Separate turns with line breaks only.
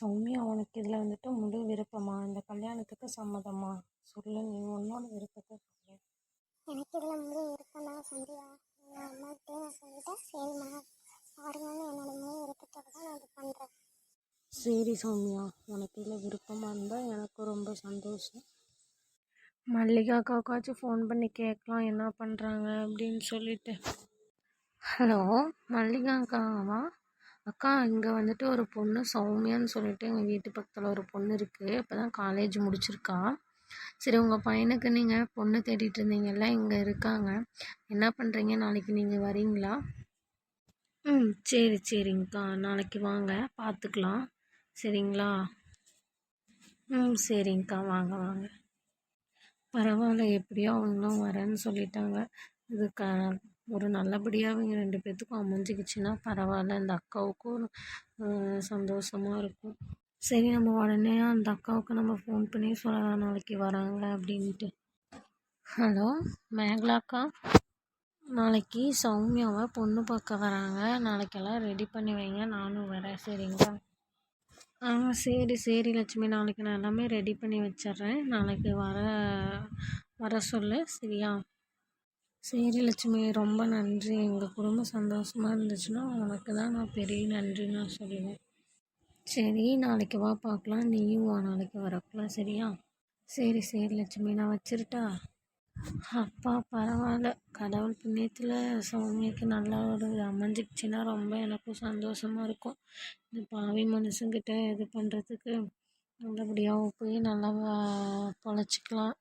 சௌமியா உனக்கு இதில் வந்துட்டு முழு விருப்பமா? இந்த கல்யாணத்துக்கு சம்மதமா? சொல்லு நீ உன்னோட விருப்பத்தை சொல்லு.
எனக்கு இதில் முழு விருப்பம் சந்தியா? எங்கள் அம்மாக்கிட்டே நான் சொல்லிட்டேன் சரிம்மா. பாருங்கன்னு என்னோட முழு விருப்பத்தோட தான் நான் இது பண்ணுறேன்
சரி சௌமியா. உனக்கு இதில் விருப்பமாக இருந்தால் எனக்கும் ரொம்ப சந்தோஷம். மல்லிகா அக்காவுக்காச்சும் ஃபோன் பண்ணி கேட்கலாம் என்ன பண்ணுறாங்க அப்படின்னு சொல்லிட்டு. ஹலோ மல்லிகா அக்காவா? அக்கா இங்கே வந்துட்டு ஒரு பொண்ணு சௌமியான்னு சொல்லிட்டு எங்கள் வீட்டு பக்கத்தில் ஒரு பொண்ணு இருக்குது இப்போ தான் காலேஜ் முடிச்சிருக்கா. சரி உங்கள் பையனுக்கு நீங்கள் பொண்ணு தேடிட்டு இருந்தீங்கல்ல இங்கே இருக்காங்க. என்ன பண்ணுறீங்க நாளைக்கு நீங்கள் வரீங்களா? ம் சரி சரிங்கக்கா. நாளைக்கு வாங்க பார்த்துக்கலாம் சரிங்களா? ம் சரிங்கக்கா. வாங்க வாங்க. பரவாயில்ல எப்படியோ அவங்களும் வரேன்னு சொல்லிட்டாங்க. இது க ஒரு நல்லபடியாக இவங்க ரெண்டு பேர்த்துக்கும் அமைஞ்சிக்கிச்சின்னா பரவாயில்ல. இந்த அக்காவுக்கும் சந்தோஷமாக இருக்கும். சரி நம்ம உடனே அந்த அக்காவுக்கு நம்ம ஃபோன் பண்ணி சொல்லலாம் நாளைக்கு வராங்க அப்படின்ட்டு. ஹலோ மேகலாக்கா நாளைக்கு சௌமியாவை பொண்ணு பார்க்க வராங்க. நாளைக்கெல்லாம் ரெடி பண்ணி வைங்க. நானும் வரேன். சரிங்களா? ஆ சரி சரி லட்சுமி. நாளைக்கு நான் எல்லாமே ரெடி பண்ணி வச்சிட்றேன். நாளைக்கு வர வர சொல்லு. சரியா? சரி லட்சுமி ரொம்ப நன்றி. எங்கள் குடும்பம் சந்தோஷமாக இருந்துச்சுன்னா உனக்கு தான் நான் பெரிய நன்றி நான் சொல்லுவேன். சரி நாளைக்கு வா பார்க்கலாம் நீயும் வா நாளைக்கு வரக்கலாம் சரியா? சரி சரி லட்சுமி நான் வச்சிருட்டா? அப்பா பரவாயில்ல. கடவுள் புண்ணியத்தில் சௌமியாக்கு நல்லா ஒரு அமைஞ்சிக்கிச்சின்னா ரொம்ப எனக்கும் சந்தோஷமாக இருக்கும். இந்த பாவி மனுஷங்கிட்ட இது பண்ணுறதுக்கு நல்லபடியாக போய் நல்லா பொழைச்சிக்கலாம்.